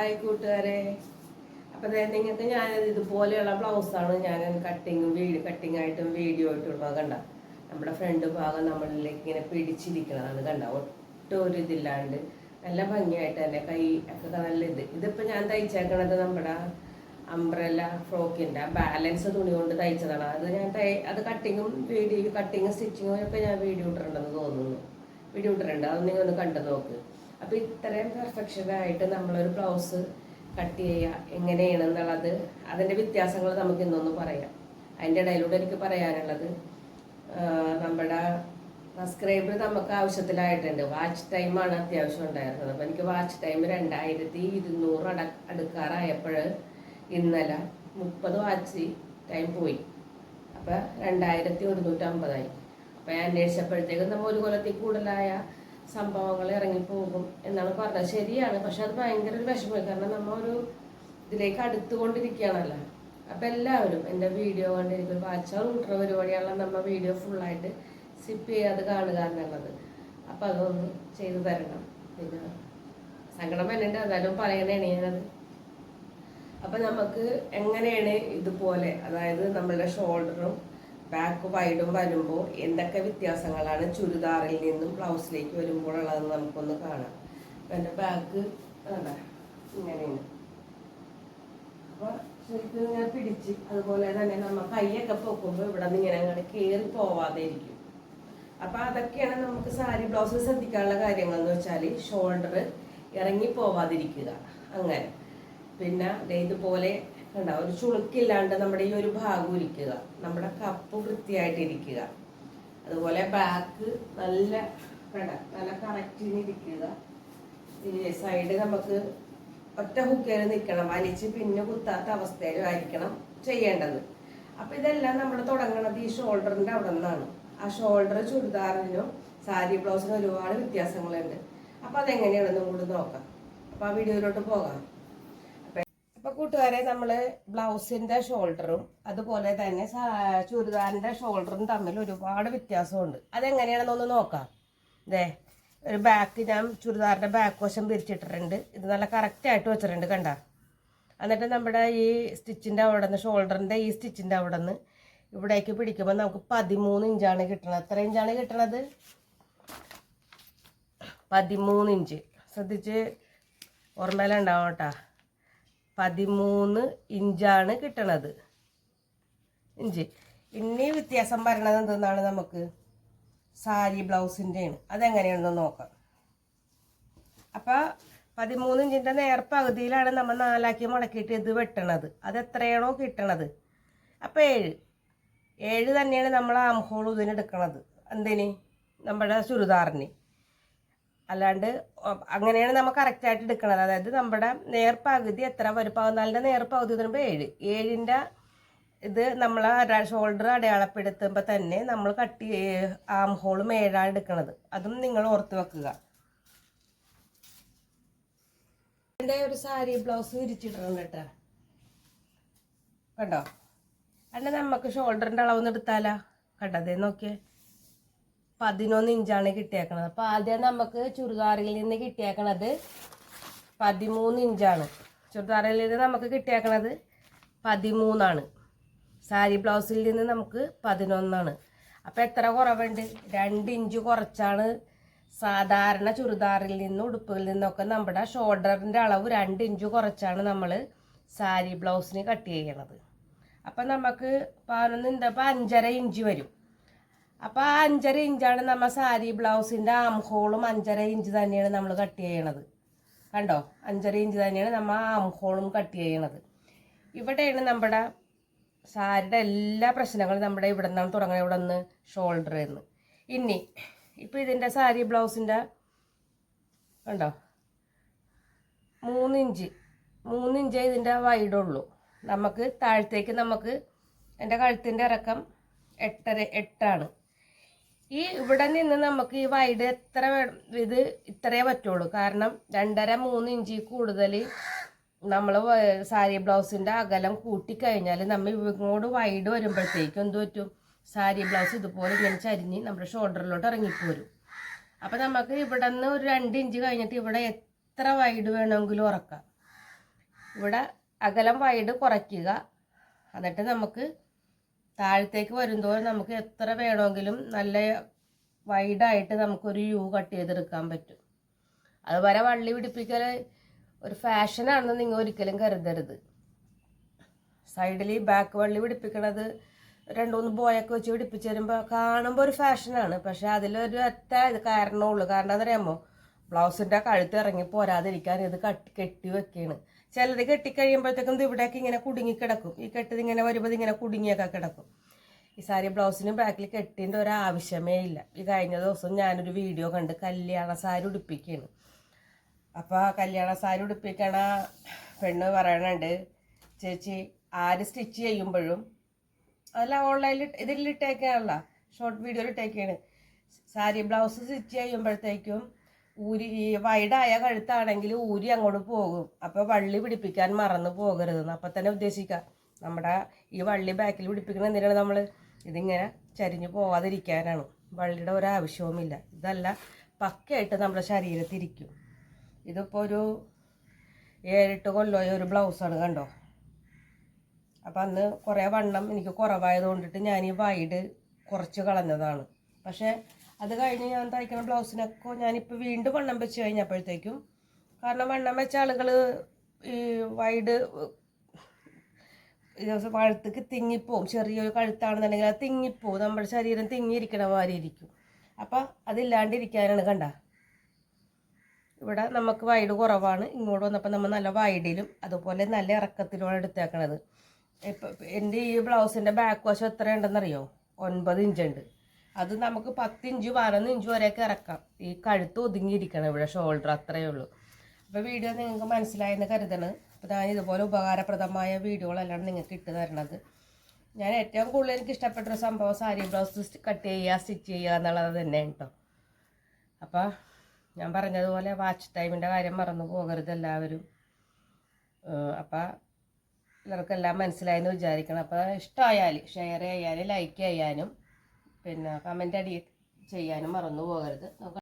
Hi കൂട്ടുകാരെ. അപ്പോൾ നിങ്ങൾക്ക് ഞാൻ ഇതുപോലെയുള്ള ബ്ലൗസാണ് ഞാൻ കട്ടിങ്ങും വീഡിയോ കട്ടിങ് ആയിട്ടും വീഡിയോ ആയിട്ടും ഉള്ളത് കണ്ട. നമ്മുടെ ഫ്രണ്ട് ഭാഗം നമ്മളിലേക്ക് ഇങ്ങനെ പിടിച്ചിരിക്കുന്നതാണ് കണ്ട. ഒട്ടും ഒരു ഇതില്ലാണ്ട് നല്ല ഭംഗിയായിട്ട് തന്നെ കൈ ഒക്കെ നല്ല ഇത്. ഇതിപ്പോൾ ഞാൻ തയ്ച്ചേക്കണത് നമ്മുടെ അംബ്രല്ല ഫ്രോക്കിന്റെ ബാലൻസ് തുണി കൊണ്ട് തയ്ച്ചതാണ്. അത് ഞാൻ അത് കട്ടിങ്ങും വീഡിയോ കട്ടിങ്ങും സ്റ്റിച്ചിങ്ങും ഒക്കെ ഞാൻ വീഡിയോ ഇട്ടിട്ടുണ്ടെന്ന് തോന്നുന്നു. വീഡിയോ ഇട്ടിട്ടുണ്ട്. അത് നിങ്ങൾ ഒന്ന് കണ്ടു നോക്ക്. അപ്പോൾ ഇത്രയും പെർഫെക്ഷനായിട്ട് നമ്മളൊരു ബ്ലൗസ് കട്ട് ചെയ്യുക എങ്ങനെയാണെന്നുള്ളത് അതിന്റെ വ്യത്യാസങ്ങൾ നമുക്ക് ഇന്നൊന്ന് പറയാം. അതിന്റെ ഇടയിലൂടെ എനിക്ക് പറയാനുള്ളത് നമ്മുടെ സബ്സ്ക്രൈബർ നമുക്ക് ആവശ്യത്തിലായിട്ടുണ്ട്. വാച്ച് ടൈമാണ് അത്യാവശ്യം ഉണ്ടായിരുന്നത്. അപ്പോൾ എനിക്ക് വാച്ച് ടൈം രണ്ടായിരത്തി ഇരുന്നൂറ് അട അടുക്കാറായപ്പോൾ ഇന്നലെ മുപ്പത് വാച്ച് ടൈം പോയി. അപ്പോൾ രണ്ടായിരത്തി ഒരുന്നൂറ്റമ്പതായി. അപ്പോൾ ഞാൻ അന്വേഷിച്ചപ്പോഴത്തേക്കും നമ്മൾ ഒരു കൊല്ലത്തിൽ കൂടുതലായ സംഭവങ്ങൾ ഇറങ്ങിപ്പോകും എന്നാണ് പറഞ്ഞത്. ശരിയാണ്. പക്ഷെ അത് ഭയങ്കര ഒരു വിഷമമായി. കാരണം നമ്മ ഒരു ഇതിലേക്ക് അടുത്തുകൊണ്ടിരിക്കുകയാണല്ലോ. അപ്പം എല്ലാവരും എന്റെ വീഡിയോ കണ്ടിരിക്കും വാച്ചാൽ ഊട്ടർ പരിപാടിയാണല്ലോ നമ്മ വീഡിയോ ഫുള്ളായിട്ട് സ്കിപ്പ് ചെയ്യാതെ കാണുക എന്നുള്ളത്. അപ്പം അതൊന്ന് ചെയ്തു തരണം. പിന്നെ സങ്കടം വരുന്നുണ്ട് എന്തായാലും പറയണേണ് ഞാനത് അപ്പൊ നമുക്ക് എങ്ങനെയാണ് ഇതുപോലെ അതായത് നമ്മളുടെ ഷോൾഡറും ബാക്ക് വൈഡും വരുമ്പോൾ എന്തൊക്കെ വ്യത്യാസങ്ങളാണ് ചുരിദാറിൽ നിന്നും ബ്ലൗസിലേക്ക് വരുമ്പോഴുള്ളതെന്ന് നമുക്കൊന്ന് കാണാം. എന്റെ ബാക്ക് ഇങ്ങനെയാണ് അപ്പൊ ശരിക്കും ഇങ്ങനെ പിടിച്ച് അതുപോലെ തന്നെ നമ്മ കൈയൊക്കെ പൊക്കുമ്പോൾ ഇവിടെ നിന്ന് ഇങ്ങനെ അങ്ങോട്ട് കയറി പോവാതെ ഇരിക്കും അപ്പൊ അതൊക്കെയാണ് നമുക്ക് സാരി ബ്ലൗസ് ശ്രദ്ധിക്കാനുള്ള കാര്യങ്ങൾ എന്ന് വെച്ചാൽ ഷോൾഡർ ഇറങ്ങി പോവാതിരിക്കുക. അങ്ങനെ. പിന്നെ ഇതുപോലെ കണ്ട? ഒരു ചുളുക്കില്ലാണ്ട് നമ്മുടെ ഈ ഒരു ഭാഗം ഇരിക്കുക നമ്മുടെ കപ്പ് വൃത്തിയായിട്ട് ഇരിക്കുക. അതുപോലെ ബാക്ക് നല്ല കട നല്ല കറക്റ്റിന് ഇരിക്കുക. ഈ സൈഡ് നമുക്ക് ഒറ്റ ഹുക്കേൽ നിൽക്കണം വലിച്ച് പിന്നെ കുത്താത്ത അവസ്ഥയിലും ആയിരിക്കണം ചെയ്യേണ്ടത്. അപ്പൊ ഇതെല്ലാം നമ്മൾ തുടങ്ങണത് ഈ ഷോൾഡറിന്റെ അവിടെ നിന്നാണ്. ആ ഷോൾഡർ ചുരിദാറിനും സാരി ബ്ലൗസിനും ഒരുപാട് വ്യത്യാസങ്ങളുണ്ട്. അപ്പൊ അതെങ്ങനെയാണെന്നും കൂടി നോക്കാം. അപ്പൊ ആ വീഡിയോയിലോട്ട് പോകാം. അപ്പൊ അപ്പൊ കൂട്ടുകാരെ നമ്മൾ ബ്ലൗസിന്റെ ഷോൾഡറും അതുപോലെ തന്നെ ചുരിദാറിന്റെ ഷോൾഡറും തമ്മിൽ ഒരുപാട് വ്യത്യാസമുണ്ട്. അതെങ്ങനെയാണെന്നൊന്ന് നോക്കാം. ദേ ഒരു ബാക്ക് ഞാൻ ചുരിദാറിന്റെ ബാക്ക് വശം പിരിച്ചിട്ടിട്ടുണ്ട് ഇത് നല്ല കറക്റ്റ് ആയിട്ട് വെച്ചിട്ടുണ്ട് കണ്ട. എന്നിട്ട് നമ്മുടെ ഈ സ്റ്റിച്ചിന്റെ അവിടെ നിന്ന് ഷോൾഡറിന്റെ ഈ സ്റ്റിച്ചിന്റെ അവിടെ നിന്ന് ഇവിടേക്ക് പിടിക്കുമ്പോൾ നമുക്ക് പതിമൂന്ന് ഇഞ്ചാണ് കിട്ടണത്. എത്ര ഇഞ്ചാണ് കിട്ടണത്? പതിമൂന്ന് ഇഞ്ച്. ശ്രദ്ധിച്ച് ഓർമ്മയിലുണ്ടാവും കേട്ടാ. പതിമൂന്ന് ഇഞ്ചാണ് കിട്ടണത്. ഇഞ്ച്. ഇനി വ്യത്യാസം പറയണത് എന്തെന്നാണ് നമുക്ക്? സാരി ബ്ലൗസിന്റെയാണ് അതെങ്ങനെയാണെന്ന് നോക്കാം. അപ്പോൾ പതിമൂന്ന് ഇഞ്ചിന്റെ നേർപ്പകുതിയിലാണ് നമ്മൾ നാലാക്കി മുടക്കിയിട്ട് ഇത് വെട്ടണത്. അത് എത്രയാണോ കിട്ടണത്. അപ്പോൾ ഏഴ്. ഏഴ് തന്നെയാണ് നമ്മൾ ആംഹോൾ ഇതിനെടുക്കണത് എന്തിന്? നമ്മുടെ ചുരിദാറിന്. അല്ലാണ്ട് അങ്ങനെയാണ് നമ്മൾ കറക്റ്റായിട്ട് എടുക്കുന്നത് അതായത് നമ്മുടെ നേർപ്പകുതി എത്ര? ഒരു പതിനാലിന്റെ നേർപ്പകുതി പറയുമ്പോൾ ഏഴ്. ഏഴിന്റെ ഇത് നമ്മൾ ഷോൾഡർ അടയാളപ്പെടുത്തുമ്പോൾ തന്നെ നമ്മൾ കട്ടി ആം ഹോളും ഏഴാണ് എടുക്കുന്നത് അതും നിങ്ങൾ ഓർത്ത് വെക്കുക. എന്റെ ഒരു സാരി ബ്ലൗസ് വിരിച്ചിട്ടുണ്ട് കേട്ടോ. കണ്ടോ? അല്ല നമുക്ക് ഷോൾഡറിന്റെ അളവൊന്നും എടുത്താലാ? കണ്ടതേ നോക്കിയേ. പതിനൊന്ന് ഇഞ്ചാണ് കിട്ടിയേക്കണത്. അപ്പോൾ ആദ്യം നമുക്ക് ചുരിദാറിൽ നിന്ന് കിട്ടിയേക്കണത് പതിമൂന്ന് ഇഞ്ചാണ്. ചുരിദാറിൽ നിന്ന് നമുക്ക് കിട്ടിയേക്കണത് പതിമൂന്നാണ്. സാരി ബ്ലൗസിൽ നിന്ന് നമുക്ക് പതിനൊന്നാണ്. അപ്പോൾ എത്ര കുറവുണ്ട്? രണ്ട് ഇഞ്ച് കുറച്ചാണ് സാധാരണ ചുരിദാറിൽ നിന്നും ഉടുപ്പുകളിൽ നിന്നൊക്കെ നമ്മുടെ ഷോൾഡറിന്റെ അളവ് രണ്ട് ഇഞ്ച് കുറച്ചാണ് നമ്മൾ സാരി ബ്ലൗസിന് കട്ട് ചെയ്യണത്. അപ്പം നമുക്ക് പതിനൊന്ന് എന്താ അഞ്ചര ഇഞ്ച് വരും. അപ്പോൾ ആ അഞ്ചര ഇഞ്ചാണ് നമ്മൾ സാരി ബ്ലൗസിന്റെ ആം ഹോളും അഞ്ചര ഇഞ്ച് തന്നെയാണ് നമ്മൾ കട്ട് ചെയ്യണത്. കണ്ടോ? അഞ്ചര ഇഞ്ച് തന്നെയാണ് നമ്മ ആം ഹോളും കട്ട് ചെയ്യണത്. ഇവിടെയാണ് നമ്മുടെ സാരിയുടെ എല്ലാ പ്രശ്നങ്ങളും നമ്മുടെ ഇവിടെ നിന്നാണ് തുടങ്ങുന്നത് ഇവിടെ നിന്ന് ഷോൾഡർ എന്ന് ഇനി ഇപ്പോൾ ഇതിന്റെ സാരി ബ്ലൗസിന്റെ കണ്ടോ? മൂന്നിഞ്ച് മൂന്നിഞ്ചേ ഇതിന്റെ വൈഡുള്ളൂ നമുക്ക് താഴത്തേക്ക് നമുക്ക് എന്റെ കഴുത്തിന്റെ ഇറക്കം എട്ടര എട്ടാണ്. ഈ ഇവിടെ നിന്ന് നമുക്ക് ഈ വൈഡ് എത്ര ഇത് ഇത്രയേ പറ്റുള്ളൂ. കാരണം രണ്ടര മൂന്ന് ഇഞ്ചി കൂടുതൽ നമ്മൾ സാരി ബ്ലൗസിന്റെ അകലം കൂട്ടിക്കഴിഞ്ഞാൽ നമ്മൾ ഇങ്ങോട്ട് വൈഡ് വരുമ്പോഴത്തേക്കും എന്ത് പറ്റും? സാരി ബ്ലൗസ് ഇതുപോലെ ഇങ്ങനെ ചരിഞ്ഞ് നമ്മുടെ ഷോൾഡറിലോട്ട് ഇറങ്ങിപ്പോരും അപ്പം നമുക്ക് ഇവിടെ നിന്ന് ഒരു രണ്ട് ഇഞ്ച് കഴിഞ്ഞിട്ട് ഇവിടെ എത്ര വൈഡ് വേണമെങ്കിലും ഉറക്കാം. ഇവിടെ അകലം വൈഡ് കുറയ്ക്കുക. എന്നിട്ട് നമുക്ക് താഴത്തേക്ക് വരുന്തോറും നമുക്ക് എത്ര വേണമെങ്കിലും നല്ല വൈഡായിട്ട് നമുക്കൊരു യു കട്ട് ചെയ്തെടുക്കാൻ പറ്റും. അതുവരെ വള്ളി പിടിപ്പിക്കൽ ഒരു ഫാഷനാണെന്ന് നിങ്ങൾ ഒരിക്കലും കരുതരുത്. സൈഡിൽ ഈ ബാക്ക് വള്ളി പിടിപ്പിക്കണത് രണ്ട് മൂന്ന് ബോയൊക്കെ വെച്ച് പിടിപ്പിച്ച് തരുമ്പോൾ കാണുമ്പോൾ ഒരു ഫാഷനാണ് പക്ഷേ അതിലൊരു ഒറ്റ ഇത് കാരണമുള്ളൂ കാരണം എന്താ പറയുമ്പോൾ ബ്ലൗസിന്റെ കഴുത്ത് ഇറങ്ങി പോരാതിരിക്കാൻ ഇത് കട്ടി കെട്ടി വെക്കുകയാണ് ചിലത് കെട്ടിക്കഴിയുമ്പോഴത്തേക്കും ഇത് ഇവിടേക്ക് ഇങ്ങനെ കുടുങ്ങി കിടക്കും. ഈ കെട്ടിത് ഇങ്ങനെ വരുമ്പോൾ ഇങ്ങനെ കുടുങ്ങിയൊക്കെ കിടക്കും. ഈ സാരി ബ്ലൗസിനും ബാക്കിൽ കെട്ടിന്റെ ഒരു ആവശ്യമേ ഇല്ല. ഈ കഴിഞ്ഞ ദിവസം ഞാനൊരു വീഡിയോ കണ്ട് കല്യാണ സാരി ഉടുപ്പിക്കുകയാണ് അപ്പോൾ കല്യാണ സാരി ഉടുപ്പിക്കണ പെണ്ണ് പറയണുണ്ട് ചേച്ചി ആര് സ്റ്റിച്ച് ചെയ്യുമ്പോഴും അല്ല ഓൺലൈനിൽ ഇതിലിട്ടേക്കാണല്ലോ ഷോർട്ട് വീഡിയോയിൽ ഇട്ടേക്കാണ്. സാരി ബ്ലൗസ് സ്റ്റിച്ച് ചെയ്യുമ്പോഴത്തേക്കും ഊരി ഈ വൈഡായ കഴുത്താണെങ്കിൽ ഊരി അങ്ങോട്ട് പോകും. അപ്പോൾ വള്ളി പിടിപ്പിക്കാൻ മറന്നു പോകരുതെന്ന് അപ്പം തന്നെ ഉദ്ദേശിക്കാം. നമ്മുടെ ഈ വള്ളി ബാക്കിൽ പിടിപ്പിക്കുന്ന എന്തിനാണ് നമ്മൾ ഇതിങ്ങനെ ചരിഞ്ഞു പോവാതിരിക്കാനാണ്. വള്ളിയുടെ ഒരാവശ്യവുമില്ല ഇതല്ല പക്കയായിട്ട് നമ്മുടെ ശരീരത്തിരിക്കും. ഇതിപ്പോൾ ഒരു ഏഴെട്ട് കൊല്ലമായ ഒരു ബ്ലൗസാണ് കണ്ടോ? അപ്പം അന്ന് കുറേ വണ്ണം എനിക്ക് കുറവായത് കൊണ്ടിട്ട് ഞാൻ ഈ വൈഡ് കുറച്ച് കളഞ്ഞതാണ്. പക്ഷേ അത് കഴിഞ്ഞ് ഞാൻ തയ്ക്കുന്ന ബ്ലൗസിനൊക്കെ ഞാനിപ്പോൾ വീണ്ടും വണ്ണം വെച്ച് കഴിഞ്ഞപ്പോഴത്തേക്കും കാരണം വണ്ണം വെച്ച ആളുകൾ ഈ വൈഡ് ദിവസം കഴുത്തേക്ക് തിങ്ങിപ്പോവും. ചെറിയൊരു കഴുത്താണെന്നുണ്ടെങ്കിൽ അത് തിങ്ങിപ്പോവും. നമ്മുടെ ശരീരം തിങ്ങിയിരിക്കണ മാതിരി ഇരിക്കും. അപ്പം അതില്ലാണ്ടിരിക്കാനാണ് കണ്ട. ഇവിടെ നമുക്ക് വൈഡ് കുറവാണ്. ഇങ്ങോട്ട് വന്നപ്പോൾ നമ്മൾ നല്ല വൈഡിലും അതുപോലെ നല്ല ഇറക്കത്തിലുമാണ് എടുത്തേക്കണത്. ഇപ്പം എന്റെ ഈ ബ്ലൗസിന്റെ ബാക്ക് വശം എത്ര ഉണ്ടെന്നറിയോ ഒൻപത് ഇഞ്ചുണ്ട് അത് നമുക്ക് പത്തിഞ്ച് പതിനൊന്ന് ഇഞ്ച് വരെയൊക്കെ ഇറക്കാം. ഈ കഴുത്ത് ഒതുങ്ങിയിരിക്കണം ഇവിടെ ഷോൾഡർ അത്രയേ ഉള്ളൂ. അപ്പോൾ വീഡിയോ നിങ്ങൾക്ക് മനസ്സിലായെന്ന് കരുതണ്. അപ്പോൾ ഞാൻ ഇതുപോലെ ഉപകാരപ്രദമായ വീഡിയോകളെല്ലാം നിങ്ങൾക്ക് ഇട്ട് തരണത്. ഞാൻ ഏറ്റവും കൂടുതൽ എനിക്ക് ഇഷ്ടപ്പെട്ടൊരു സംഭവം സാരി ബ്ലൗസ് കട്ട് ചെയ്യുക സ്റ്റിച്ച് ചെയ്യുക എന്നുള്ളത് തന്നെ കേട്ടോ അപ്പോൾ ഞാൻ പറഞ്ഞതുപോലെ വാച്ച് ടൈമിന്റെ കാര്യം മറന്നു പോകരുത് എല്ലാവരും. അപ്പം എല്ലാവർക്കെല്ലാം മനസ്സിലായെന്ന് വിചാരിക്കണം. അപ്പോൾ ഇഷ്ടമായാൽ ഷെയർ ചെയ്യാനും ലൈക്ക് ചെയ്യാനും പിന്നെ കമന്റ് അടി ചെയ്യാനും മറന്നു പോകരുത്.